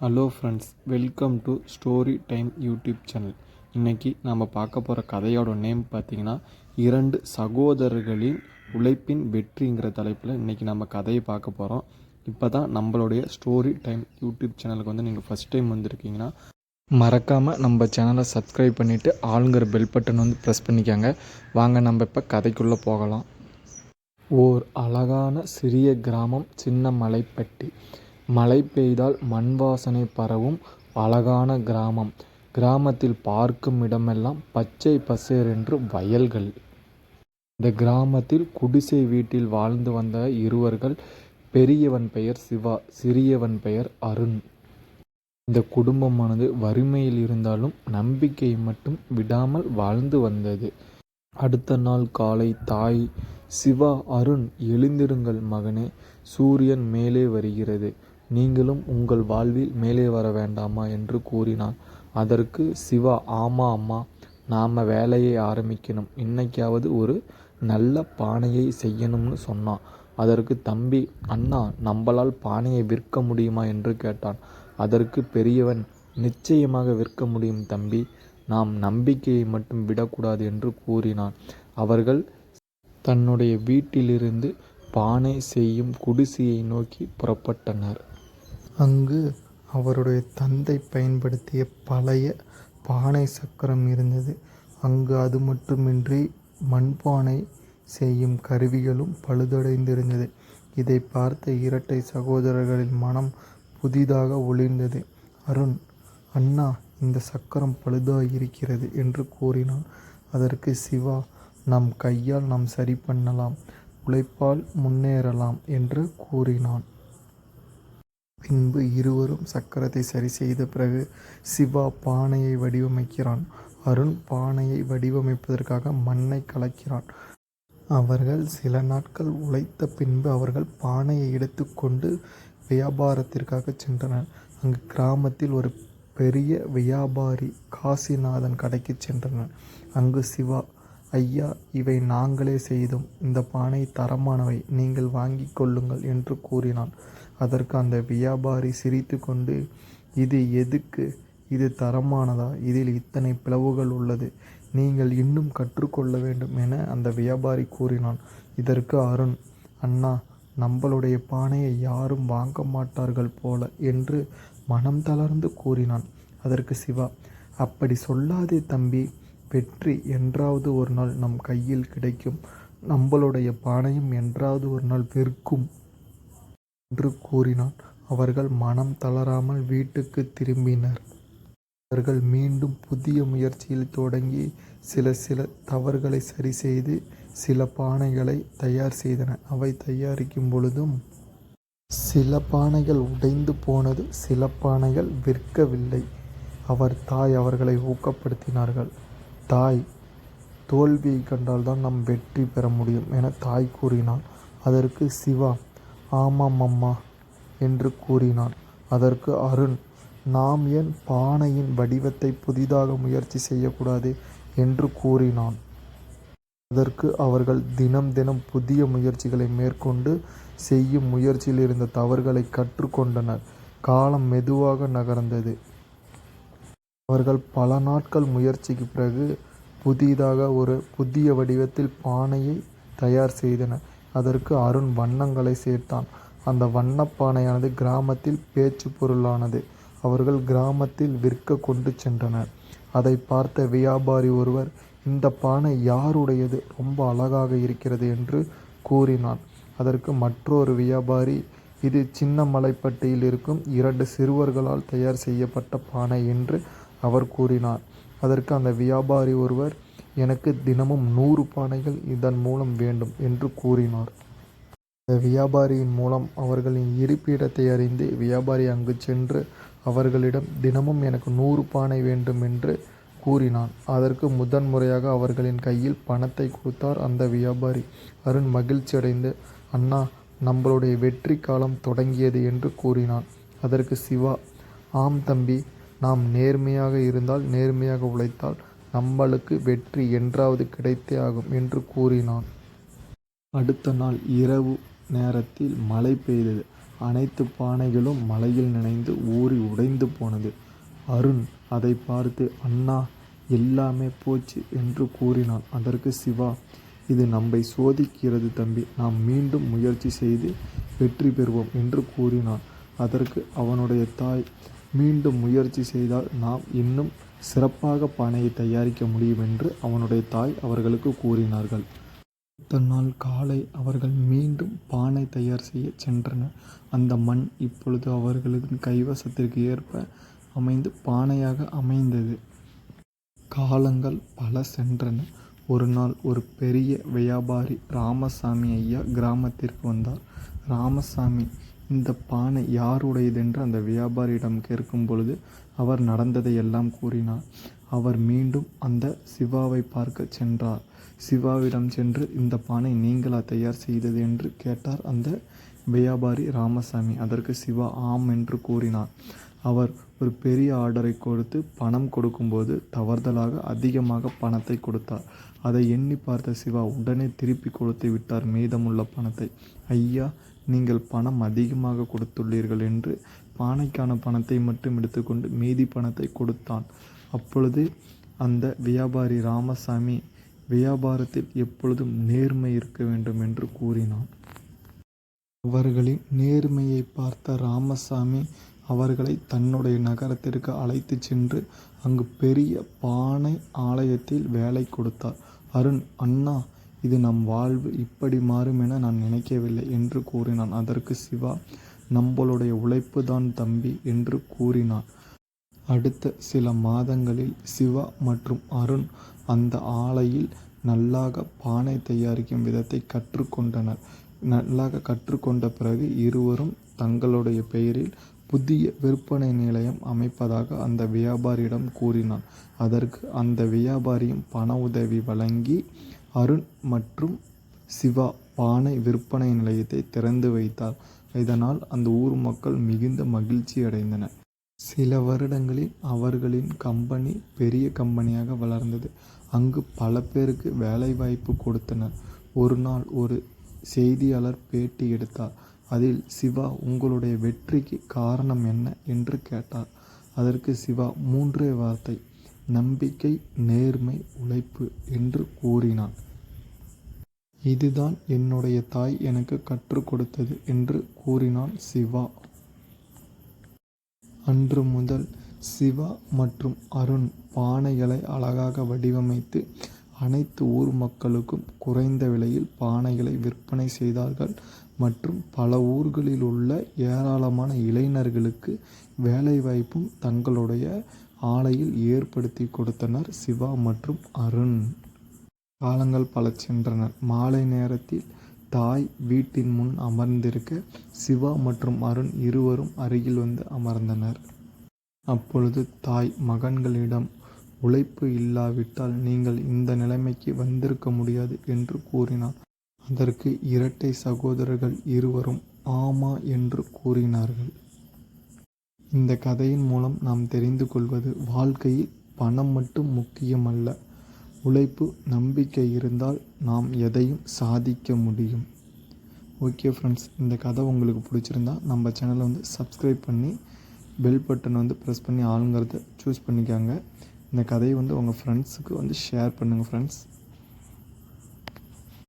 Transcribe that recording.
Hello friends welcome to story time YouTube channel இன்றைக்கி நம்ம பார்க்க போகிற கதையோட நேம் பார்த்தீங்கன்னா இரண்டு சகோதரர்களின் உழைப்பின் வெற்றிங்கிற தலைப்பில் இன்றைக்கி நம்ம கதையை பார்க்க போகிறோம் இப்போ தான் நம்மளுடைய ஸ்டோரி டைம் யூடியூப் சேனலுக்கு வந்து நீங்கள் ஃபஸ்ட் டைம் வந்திருக்கீங்கன்னா மறக்காமல் நம்ம சேனலை சப்ஸ்கிரைப் பண்ணிவிட்டு ஆளுங்கிற பெல் பட்டன் வந்து ப்ரெஸ் பண்ணிக்கோங்க. வாங்க நம்ம இப்போ கதைக்குள்ளே போகலாம். ஓர் அழகான சிறிய கிராமம் சின்ன மலைப்பட்டி. மழை பெய்தால் மண் வாசனை பரவும் அழகான கிராமம். கிராமத்தில் பார்க்கும் இடமெல்லாம் பச்சை பசேரென்று வயல்கள். இந்த கிராமத்தில் குடிசை வீட்டில் வாழ்ந்து வந்த இருவர்கள் பெரியவன் பெயர் சிவா சிறியவன் பெயர் அருண். இந்த குடும்பமானது வறுமையில் இருந்தாலும் நம்பிக்கை மட்டும் விடாமல் வாழ்ந்து வந்தது. அடுத்த நாள் காலை தாய் சிவா அருண் எழுந்திருங்கள் மகனே. சூரியன் மேலே வருகிறது. நீங்களும் உங்கள் வாழ்வில் மேலே வர வேண்டாமா என்று கூறினான். அதற்கு சிவா ஆமா அம்மா நாம் வேலையை ஆரம்பிக்கணும். இன்னைக்காவது ஒரு நல்ல பானையை செய்யணும்னு சொன்னான். அதற்கு தம்பி அண்ணா நம்மளால் பானையை விற்க முடியுமா? என்று கேட்டான். அதற்கு பெரியவன் நிச்சயமாக விற்க முடியும் தம்பி. நாம் நம்பிக்கையை மட்டும் விடக்கூடாது என்று கூறினான். அவர்கள் தன்னுடைய வீட்டிலிருந்து பானை செய்யும் குடிசையை நோக்கி புறப்பட்டனர். அங்கு அவருடைய தந்தை பயன்படுத்திய பழைய பானை சக்கரம் இருந்தது. அங்கு அது மட்டுமின்றி மண்பானை செய்யும் கருவிகளும் பழுதடைந்திருந்தது. இதை பார்த்த இரட்டை சகோதரர்களின் மனம் புதிதாக ஒளிர்ந்தது. அருண் அண்ணா இந்த சக்கரம் பழுதாயிருக்கிறது என்று கூறினான். அதற்கு சிவா நம் கையால் நாம் சரி பண்ணலாம். உழைப்பால் முன்னேறலாம் என்று கூறினான். பின்பு இருவரும் சக்கரத்தை சரி செய்த பிறகு சிவா பானையை வடிவமைக்கிறான். அருண் பானையை வடிவமைப்பதற்காக மண்ணை கலக்கிறான். அவர்கள் சில நாட்கள் உழைத்த பின்பு அவர்கள் பானையை எடுத்துக்கொண்டு வியாபாரத்திற்காக சென்றனர். அங்கு கிராமத்தில் ஒரு பெரிய வியாபாரி காசிநாதன் கடைக்கு சென்றனர். அங்கு சிவா ஐயா இவை நாங்களே செய்தோம். இந்த பானை தரமானவை. நீங்கள் வாங்கி கொள்ளுங்கள் என்று கூறினான். அதற்கு அந்த வியாபாரி சிரித்து கொண்டு இது எதுக்கு? இது தரமானதா? இதில் இத்தனை பிளவுகள் உள்ளது. நீங்கள் இன்னும் கற்றுக்கொள்ள வேண்டும் என அந்த வியாபாரி கூறினான். இதற்கு அருண் அண்ணா நம்மளுடைய பானையை யாரும் வாங்க மாட்டார்கள் போல என்று மனம் தளர்ந்து கூறினான். அதற்கு சிவா அப்படி சொல்லாதே தம்பி. வெற்றி என்றாவது ஒரு நாள் நம் கையில் கிடைக்கும். நம்மளுடைய பானையும் என்றாவது ஒரு நாள் விற்கும். என்று கூறினான். அவர்கள் மனம் தளராமல் வீட்டுக்கு திரும்பினர். அவர்கள் மீண்டும் புதிய முயற்சியில் தொடங்கி சில சில தவறுகளை சரி செய்து சில பானைகளை தயார் செய்தனர் அவை தயாரிக்கும் பொழுதும் சில பானைகள் உடைந்து போனது சில பானைகள் விற்கவில்லை. அவர் தாய் அவர்களை ஊக்கப்படுத்தினார்கள். தாய் தோல்வியை கண்டால்தான் நாம் வெற்றி பெற முடியும் என தாய் கூறினாள் அதற்கு சிவா ஆமாம் அம்மா என்று கூறினான். அதற்கு அருண் நாம் ஏன் பானையின் வடிவத்தை புதிதாக முயற்சி செய்யக்கூடாது என்று கூறினான். அதற்கு அவர்கள் தினம் தினம் புதிய முயற்சிகளை மேற்கொண்டு செய்யும் முயற்சியில் இருந்த தவறுகளை கற்றுக்கொண்டனர். காலம் மெதுவாக நகர்ந்தது. அவர்கள் பல நாட்கள் முயற்சிக்கு பிறகு புதிதாக ஒரு புதிய வடிவத்தில் பானையை தயார் செய்தனர். அதற்கு அருண் வண்ணங்களை சேர்த்தான். அந்த வண்ணப்பானையானது கிராமத்தில் பேச்சு பொருளானது. அவர்கள் கிராமத்தில் விற்க கொண்டு சென்றனர். அதை பார்த்த வியாபாரி ஒருவர் இந்த பானை யாருடையது? ரொம்ப அழகாக இருக்கிறது என்று கூறினான். அதற்கு மற்றொரு வியாபாரி இது சின்ன மலைப்பட்டியில் இருக்கும் இரண்டு சிறுவர்களால் தயார் செய்யப்பட்ட பானை என்று அவர் கூறினார். அதற்கு அந்த வியாபாரி ஒருவர் எனக்கு தினமும் நூறு பானைகள் இதன் மூலம் வேண்டும் என்று கூறினார். இந்த வியாபாரியின் மூலம் அவர்களின் இருப்பிடத்தை அறிந்து வியாபாரி அங்கு சென்று அவர்களிடம் தினமும் எனக்கு நூறு பானை வேண்டும் என்று கூறினான். அதற்கு முதன் முறையாக அவர்களின் கையில் பணத்தை கொடுத்தார் அந்த வியாபாரி. அருண் மகிழ்ச்சி அடைந்து அண்ணா நம்மளுடைய வெற்றி காலம் தொடங்கியது என்று கூறினான். அதற்கு சிவா ஆம் தம்பி நாம் நேர்மையாக இருந்தால் நேர்மையாக உழைத்தால் நம்மளுக்கு வெற்றி என்றாவது கிடைத்தே ஆகும் என்று கூறினான். அடுத்த நாள் இரவு நேரத்தில் மழை பெய்தது. அனைத்து பானைகளும் மழையில் நினைந்து ஊறி உடைந்து போனது. அருண் அதை பார்த்து அண்ணா எல்லாமே போச்சு என்று கூறினான். அதற்கு சிவா இது நம்மை சோதிக்கிறது தம்பி. நாம் மீண்டும் முயற்சி செய்து வெற்றி பெறுவோம் என்று கூறினான். அதற்கு அவனுடைய தாய் மீண்டும் முயற்சி செய்தால் நாம் இன்னும் சிறப்பாக பானையை தயாரிக்க முடியும் என்று அவனுடைய தாய் அவர்களுக்கு கூறினார்கள். அடுத்த நாள் காலை அவர்கள் மீண்டும் பானை தயார் செய்ய சென்றனர் அந்த மண் இப்பொழுது அவர்களது கைவசத்திற்கு ஏற்ப அமைந்து பானையாக அமைந்தது. காலங்கள் பல சென்றன. ஒரு நாள் ஒரு பெரிய வியாபாரி ராமசாமி ஐயா கிராமத்திற்கு வந்தார். ராமசாமி இந்த பானை யாருடையதென்று அந்த வியாபாரியிடம் கேட்கும் பொழுது அவர் நடந்ததை எல்லாம் கூறினார். அவர் மீண்டும் அந்த சிவாவை பார்க்க சென்றார். சிவாவிடம் சென்று இந்த பானை நீங்களா தயார் செய்தது? என்று கேட்டார் அந்த வியாபாரி ராமசாமி. அதற்கு சிவா ஆம் என்று கூறினார். அவர் ஒரு பெரிய ஆர்டரை கொடுத்து பணம் கொடுக்கும்போது தவறுதலாக அதிகமாக பணத்தை கொடுத்தார். அதை எண்ணி பார்த்த சிவா உடனே திருப்பி கொடுத்து விட்டார் மீதமுள்ள பணத்தை. ஐயா நீங்கள் பணம் அதிகமாக கொடுத்துள்ளீர்கள் என்று பானைக்கான பணத்தை மட்டும் எடுத்துக்கொண்டு மீதி பணத்தை கொடுத்தான். அப்பொழுது அந்த வியாபாரி ராமசாமி வியாபாரத்தில் எப்பொழுதும் நேர்மை இருக்க வேண்டும் என்று கூறினான். அவர்களின் நேர்மையை பார்த்த ராமசாமி அவர்களை தன்னுடைய நகரத்திற்கு அழைத்து சென்று அங்கு பெரிய பானை ஆலயத்தில் வேலை கொடுத்தார். அருண் அண்ணா இது நம் வாழ்வு இப்படி மாறும் என நான் நினைக்கவில்லை என்று கூறினான். அதற்கு சிவா நம்மளுடைய உழைப்பு தான் தம்பி என்று கூறினான். அடுத்த சில மாதங்களில் சிவா மற்றும் அருண் அந்த ஆலையில் நல்லாக பானை தயாரிக்கும் விதத்தை கற்றுக்கொண்டனர். நல்லாக கற்றுக்கொண்ட பிறகு இருவரும் தங்களுடைய பெயரில் புதிய விற்பனை நிலையம் அமைப்பதாக அந்த வியாபாரியிடம் கூறினான். அதற்கு அந்த வியாபாரியும் பண உதவி வழங்கி அருண் மற்றும் சிவா பானை விற்பனை நிலையத்தை திறந்து வைத்தார். இதனால் அந்த ஊர் மக்கள் மிகுந்த மகிழ்ச்சி அடைந்தனர். சில வருடங்களில் அவர்களின் கம்பெனி பெரிய கம்பெனியாக வளர்ந்தது. அங்கு பல பேருக்கு வேலைவாய்ப்பு கொடுத்தனர். ஒரு நாள் ஒரு செய்தியாளர் பேட்டி எடுத்தார். அதில் சிவா உங்களுடைய வெற்றிக்கு காரணம் என்ன? என்று கேட்டார். அதற்கு சிவா மூன்றே வார்த்தை. நம்பிக்கை நேர்மை உழைப்பு என்று கூறினான். இதுதான் என்னுடைய தாய் எனக்கு கற்றுக் கொடுத்தது என்று கூறினான் சிவா. அன்று முதல் சிவா மற்றும் அருண் பானைகளை அழகாக வடிவமைத்து அனைத்து ஊர் மக்களுக்கும் குறைந்த விலையில் பானைகளை விற்பனை செய்தார்கள் மற்றும் பல ஊர்களில் உள்ள ஏராளமான இளைஞர்களுக்கு வேலைவாய்ப்பும் தங்களுடைய ஆலையில் ஏற்படுத்தி கொடுத்தனர் சிவா மற்றும் அருண். காலங்கள் பல சென்றன. மாலை நேரத்தில் தாய் வீட்டின் முன் அமர்ந்திருக்க சிவா மற்றும் அருண் இருவரும் அருகில் வந்து அமர்ந்தனர். அப்பொழுது தாய் மகன்களிடம் உழைப்பு இல்லாவிட்டால் நீங்கள் இந்த நிலைமைக்கு வந்திருக்க முடியாது என்று கூறினார் அதற்கு இரட்டை சகோதரர்கள் இருவரும் ஆமா என்று கூறினார்கள். இந்த கதையின் மூலம் நாம் தெரிந்து கொள்வது வாழ்க்கையில் பணம் மட்டும் முக்கியமல்ல. உழைப்பு நம்பிக்கை இருந்தால் நாம் எதையும் சாதிக்க முடியும். ஓகே ஃப்ரெண்ட்ஸ் இந்த கதை உங்களுக்கு பிடிச்சிருந்தா நம்ம சேனலை வந்து சப்ஸ்கிரைப் பண்ணி பெல் பட்டனை வந்து ப்ரெஸ் பண்ணி ஆளுங்கிறத சூஸ் பண்ணிக்காங்க. இந்த கதையை வந்து உங்கள் ஃப்ரெண்ட்ஸுக்கு வந்து ஷேர் பண்ணுங்கள் ஃப்ரெண்ட்ஸ்